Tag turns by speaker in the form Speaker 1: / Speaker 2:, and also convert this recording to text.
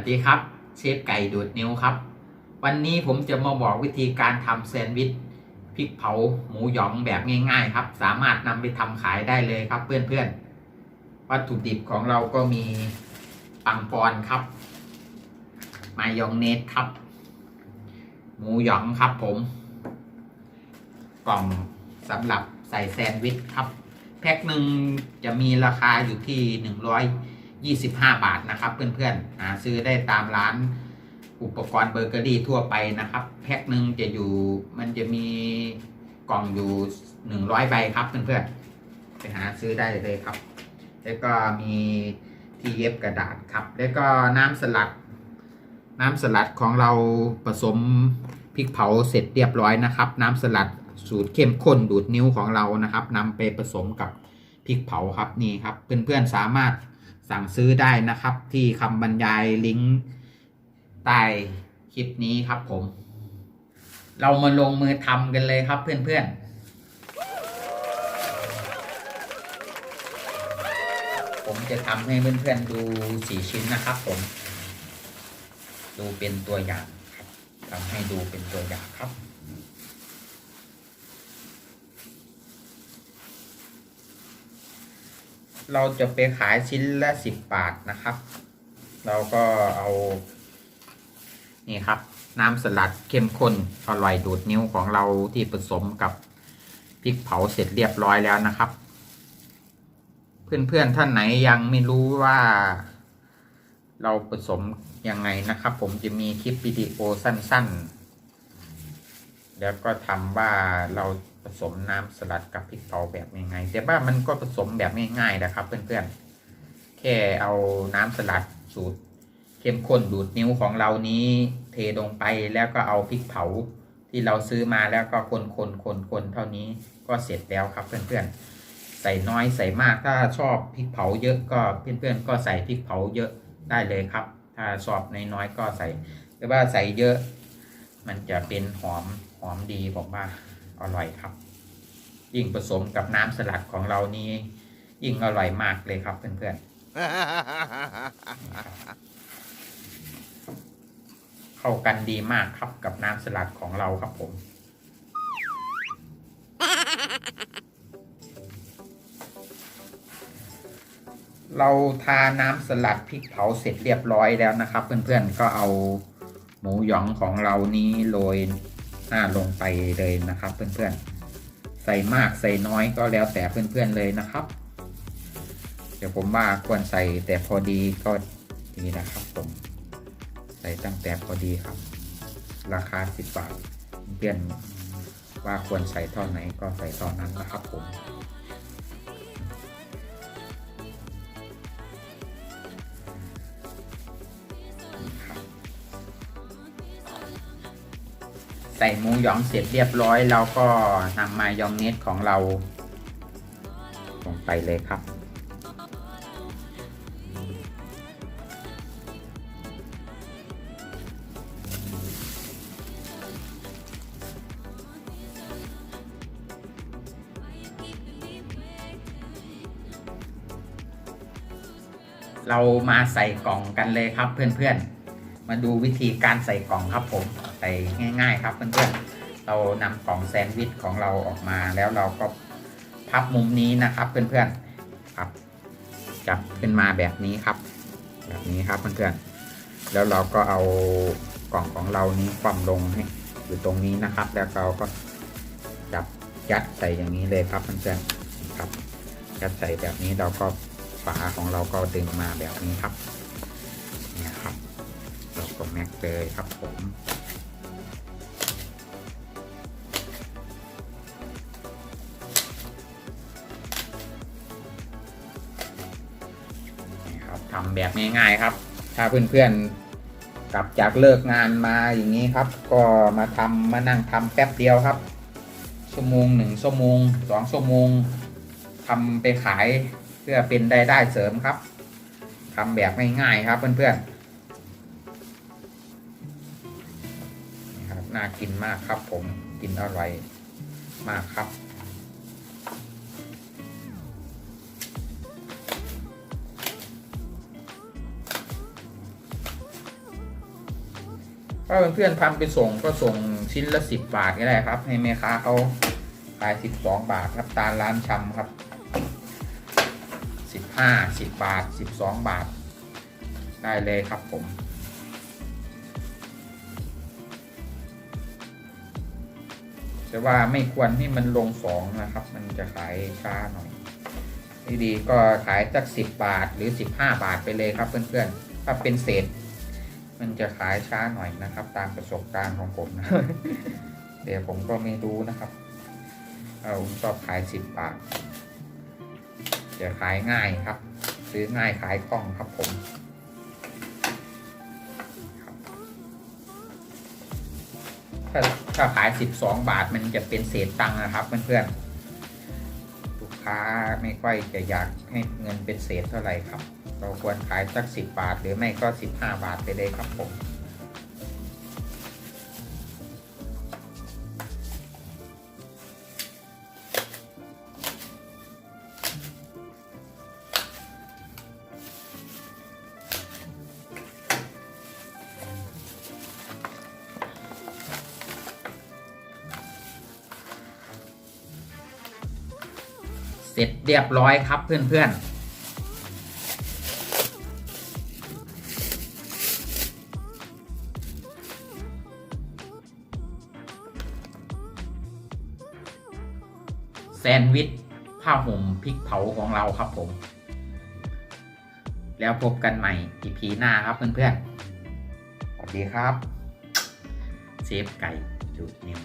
Speaker 1: วัสดีครับ เชฟไก่ดูดนิ้วครับ วันนี้ผมจะมาบอกวิธีการทำแซนด์วิชพริกเผาหมูหยองแบบง่าย ๆ ครับ สามารถนำไปทำขายได้เลยครับ เพื่อนๆ วัตถุดิบของเราก็มีปังปอนครับ มายองเนสครับ หมูหยองครับผม กล่องสำหรับใส่แซนด์วิชครับ แพ็คหนึ่งจะมีราคาอยู่ที่หนึ่งร้อย ยี่สิบห้าบาทนะครับ เพื่อนๆหาซื้อได้ตามร้านอุปกรณ์เบเกอรี่ทั่วไปนะครับ แพ็คหนึ่งจะอยู่มันจะมีกล่องอยู่หนึ่งร้อยใบครับเพื่อนๆไปหาซื้อได้เลยครับ แล้วก็มีที่เย็บกระดาษครับ แล้วก็น้ำสลัด น้ำสลัดของเราผสมพริกเผาเสร็จเรียบร้อยนะครับ น้ำสลัดสูตรเข้มข้นดูดนิ้วของเรานะครับนำไปผสมกับพริกเผาครับนี่ครับ เพื่อนๆสามารถ สั่งซื้อได้นะครับ ที่คำบรรยายลิงก์ใต้คลิปนี้ครับผม เรามาลงมือทำกันเลยครับเพื่อนๆ ผมจะทำให้เพื่อนๆดูสี่ชิ้นนะครับผม ดูเป็นตัวอย่างครับทำให้ดูเป็นตัวอย่างครับ เราจะไปขายชิ้นละสิบบาทนะครับ เราก็เอา นี่ครับ น้ำสลัดเข้มข้นอร่อยดูดนิ้วของเราที่ผสมกับพริกเผาเสร็จเรียบร้อยแล้วนะครับ เพื่อนๆท่านไหนยังไม่รู้ว่า เราผสมยังไงนะครับ ผมจะมีคลิปวิดีโอสั้น ๆ แล้วก็ทำว่าเราผสมน้ำสลัดกับพริกเผาแบบยังไงแต่ว่ามันก็ผสมแบบง่ายๆนะครับ เพื่อนๆ แค่เอาน้ำสลัดสูตรเข้มข้นดูดนิ้วของเรานี้เทลงไปแล้วก็เอาพริกเผาที่เราซื้อมาแล้วก็คนคนคนคนเท่านี้ก็เสร็จแล้วครับเพื่อนๆ ใส่น้อยใส่มากถ้าชอบพริกเผาเยอะก็เพื่อนๆ ก็ใส่พริกเผาเยอะได้เลยครับ ถ้าชอบน้อยๆก็ใส่แต่ว่าใส่เยอะ มันจะเป็นหอมหอมดีผมว่า อร่อยครับ ยิ่งผสมกับน้ำสลัดของเรานี้ยิ่งอร่อยมากเลยครับเพื่อนๆ เข้ากันดีมากครับกับน้ำสลัดของเราครับผม เราทาน้ำสลัดพริกเผาเสร็จเรียบร้อยแล้วนะครับ เพื่อนๆ ก็เอาหมูหยองของเรานี้โรย หน้าลงไปเลยนะครับเพื่อนๆ ใส่มากใส่น้อยก็แล้วแต่เพื่อนๆเลยนะครับ เดี๋ยวผมว่าควรใส่แต่พอดีก็ดีนะครับผม ใส่ตั้งแต่พอดีครับ ราคา 10 บาทเพื่อนว่าควรใส่เท่าไหนก็ใส่ตอนนั้นนะครับผม ใส่หมูหยองเสร็จเรียบร้อย เราก็นำมายองเนสของเรา ลงไปเลยครับ เรามาใส่กล่องกันเลยครับเพื่อนๆ มาดูวิธีการใส่กล่องครับผม ง่าย ๆ ครับเพื่อนๆเรานำกล่องแซนด์วิชของเราออกมาแล้วเราก็พับมุมนี้นะครับเพื่อนๆครับจับขึ้นมาแบบนี้ครับ แบบนี้ครับเพื่อนๆแล้วเราก็เอากล่องของเรานี้คว่ำลงให้อยู่ตรงนี้นะครับ แล้วเราก็จับยัดใส่อย่างนี้เลยครับเพื่อนๆครับยัดใส่แบบนี้เราก็ฝาของเราก็ดึงมาแบบนี้ครับเนี่ยครับเราก็แม็กเลยครับผม แบบง่ายๆครับ ถ้าเพื่อนๆกลับจากเลิกงานมาอย่างนี้ครับ ก็มาทำมานั่งทำแป๊บเดียวครับ ชั่วโมงหนึ่งชั่วโมงสองชั่วโมงทำไปขายเพื่อเป็นรายได้เสริมครับทำแบบง่ายๆครับเพื่อนๆนะครับน่ากินมากครับผมกินอร่อยมากครับ ถ้าเพื่อนๆทำไปส่งก็ส่งชิ้นละสิบบาทก็ได้ครับ ให้แม่ค้าเขาขายสิบสองบาทครับตามร้านชำครับสิบห้าสิบบาทสิบสองบาท ได้เลยครับผมแต่ว่าไม่ควรให้มันลงสองนะครับ มันจะขายช้าหน่อยดีๆก็ขายสักสิบบาทหรือสิบห้าบาทไปเลยครับเพื่อนๆถ้าเป็นเศษ มันจะขายช้าหน่อยนะครับ ตามประสบการณ์ของผมนะเดี๋ยวผมก็ไม่รู้นะครับเอาผมชอบขายสิบบาทจะขายง่ายครับ ซื้อง่ายขายคล่องครับผมถ้าถ้าขาย 12 บาทมันจะเป็นเศษตังค์นะครับเพื่อนๆลูก ค้าไม่ค่อยจะอยากให้เงินเป็นเศษเท่าไหร่ครับ เราควรขายสัก 10 บาท หรือไม่ก็ 15 บาทไปเลยครับผม ร็จเรียบร้อยครับเพื่อนๆแซนด์วิชผ้าห่มพริกเผาของเราครับผม แล้วพบกันใหม่ EP หน้าครับเพื่อนๆ สวัสดีครับ เซฟไก่จุดนิ้ว